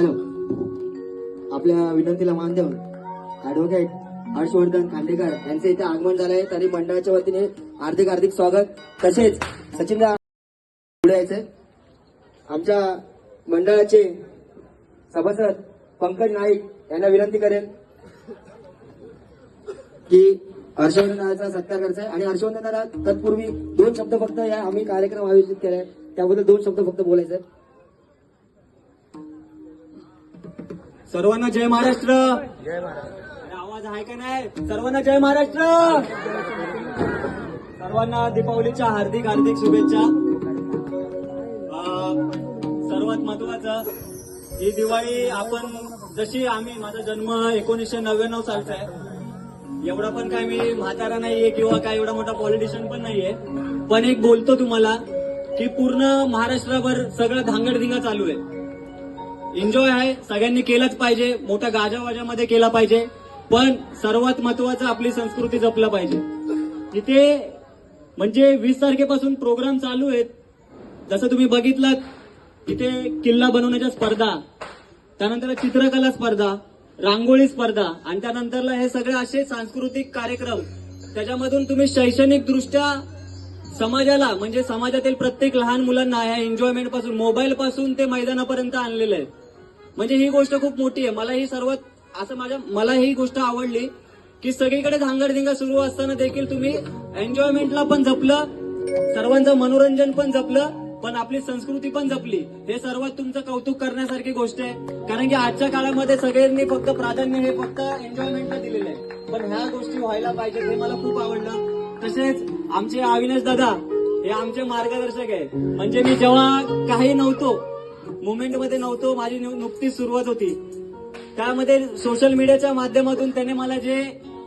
Hello. आपल्या विनंतीला मान देऊन ऍडव्होकेट हर्षवर्धन खांडेकर यांचे इथे आगमन झालं आहे. तरी मंडळाच्या वतीने हार्दिक हार्दिक स्वागत. तसेच सचिन पुढे यायचंय आमच्या मंडळाचे सभासद पंकज नाईक यांना विनंती करेन की हर्षवर्धनाचा सत्कार करायचा आहे. आणि हर्षवर्धनाला तत्पूर्वी दोन शब्द फक्त या आम्ही कार्यक्रम आयोजित केलाय. त्याबद्दल दोन शब्द फक्त बोलायचे आहेत. सर्वांना जय महाराष्ट्र. आवाज आहे का नाही? सर्वांना जय महाराष्ट्र. सर्वांना दीपावलीच्या हार्दिक हार्दिक शुभेच्छा. सर्वात महत्वाचं ही दिवाळी आपण जशी आम्ही माझा जन्म एकोणीसशे नव्याण्णव सालचा आहे. एवढा पण काय मी म्हातारा नाहीये किंवा काय एवढा मोठा पॉलिटिशियन पण नाहीये. पण एक बोलतो तुम्हाला की पूर्ण महाराष्ट्रभर सगळं धांगडधिंगा चालू आहे. एन्जॉय आहे. सगळ्यांनी केलंच पाहिजे. मोठ्या गाजावाजामध्ये केला पाहिजे. पण सर्वात महत्वाचं आपली संस्कृती जपलं पाहिजे. तिथे म्हणजे वीस तारखेपासून प्रोग्राम चालू आहेत. जसं तुम्ही बघितलं तिथे किल्ला बनवण्याच्या स्पर्धा त्यानंतर चित्रकला स्पर्धा रांगोळी स्पर्धा आणि त्यानंतरला हे सगळे असे सांस्कृतिक कार्यक्रम. त्याच्यामधून तुम्ही शैक्षणिक दृष्ट्या समाजाला म्हणजे समाजातील प्रत्येक लहान मुलांना या एन्जॉयमेंटपासून मोबाईल पासून ते मैदानापर्यंत आणलेलं आहे. म्हणजे ही गोष्ट खूप मोठी आहे. मला ही सर्वात असं माझ्या मला ही गोष्ट आवडली की सगळीकडे धांगडधिंगा सुरू असताना देखील तुम्ही एन्जॉयमेंटला पण जपलं सर्वांचं मनोरंजन पण जपलं पण आपली संस्कृती पण जपली. हे सर्वात तुमचं कौतुक करण्यासारखी गोष्ट आहे. कारण की आजच्या काळामध्ये सगळ्यांनी फक्त प्राधान्य हे फक्त एन्जॉयमेंटला दिलेलं आहे. पण ह्या गोष्टी व्हायला पाहिजेत हे मला खूप आवडलं. तसेच आमचे अविनाश दादा हे आमचे मार्गदर्शक आहे म्हणजे मी जेव्हा काही नव्हतो मुवमेंटमध्ये नव्हतो माझी नुकतीच सुरुवात होती. त्यामध्ये सोशल मीडियाच्या माध्यमातून त्याने मला जे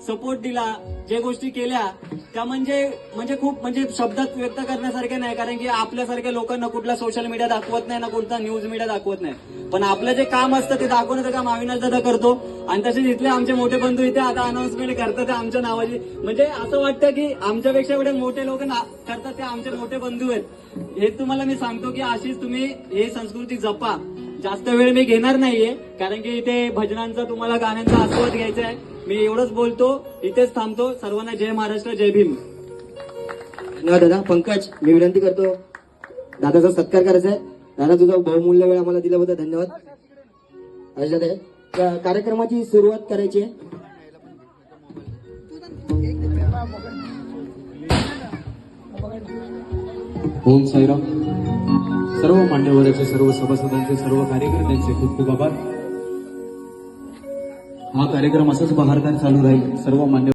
सपोर्ट दिला जे गोष्टी केल्या त्या म्हणजे म्हणजे खूप म्हणजे शब्दात व्यक्त करण्यासारख्या नाही कारण की आपल्यासारख्या लोकांना कुठला सोशल मीडिया दाखवत नाही ना कोणता न्यूज मीडिया दाखवत नाही. पण आपलं जे काम असतं ते दाखवण्याचं काम अविनाश दादा करतो. आणि तसेच इथले आमचे मोठे बंधू इथे आता अनाऊन्समेंट करतात ते आमच्या नावाची. म्हणजे असं वाटतं की आमच्यापेक्षा एवढे मोठे लोक करतात ते आमचे मोठे बंधू आहेत. हे तुम्हाला मी सांगतो की अशीच तुम्ही हे संस्कृती जपा. जास्त वेळ मी घेणार नाहीये कारण की इथे भजनांचा तुम्हाला गाण्यांचा आस्वाद घ्यायचा आहे. मी एवढंच बोलतो इथेच थांबतो. सर्वांना जय महाराष्ट्र जय भीम. धन्यवाद दादा. पंकज मी विनंती करतो. दादाचा सत्कार करायचा आहे. दादा तुझा बहुमूल्य वेळ आम्हाला दिल्याबद्दल धन्यवाद. अशा दादा कार्यक्रमाची सुरुवात करायची आहे. ओम साईराम. सर्व मान्यवरांचे सर्व सभासदांचे सर्व कार्यकर्त्यांचे खूप खूप आभार. हा कार्यक्रम असाच बहारदार चालू राहील. सर्व मान्य